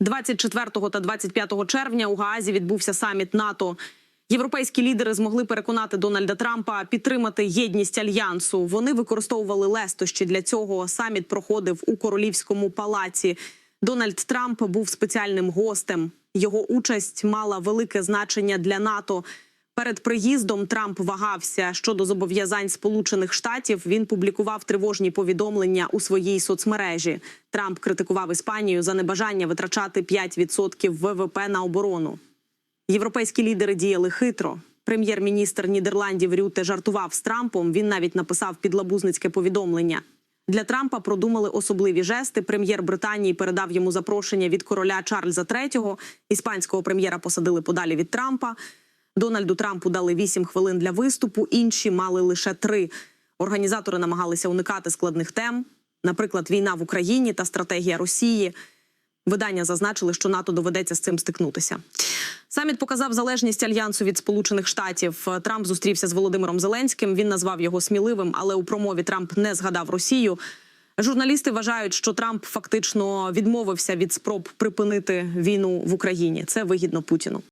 24 та 25 червня у Гаазі відбувся саміт НАТО. Європейські лідери змогли переконати Дональда Трампа підтримати єдність альянсу. Вони використовували лестощі для цього. Саміт проходив у королівському палаці. Дональд Трамп був спеціальним гостем. Його участь мала велике значення для НАТО. Перед приїздом Трамп вагався щодо зобов'язань Сполучених Штатів. Він публікував тривожні повідомлення у своїй соцмережі. Трамп критикував Іспанію за небажання витрачати 5% ВВП на оборону. Європейські лідери діяли хитро. Прем'єр-міністр Нідерландів Рюте жартував з Трампом. Він навіть написав підлабузницьке повідомлення. Для Трампа продумали особливі жести. Прем'єр Британії передав йому запрошення від короля Чарльза III. Іспанського прем'єра посадили подалі від Трампа. Дональду Трампу дали 8 хвилин для виступу. Інші мали лише три. Організатори намагалися уникати складних тем, наприклад, війна в Україні та стратегія Росії. Видання зазначили, що НАТО доведеться з цим стикнутися. Саміт показав залежність альянсу від Сполучених Штатів. Трамп зустрівся з Володимиром Зеленським. Він назвав його сміливим, але у промові Трамп не згадав Росію. Журналісти вважають, що Трамп фактично відмовився від спроб припинити війну в Україні. Це вигідно Путіну.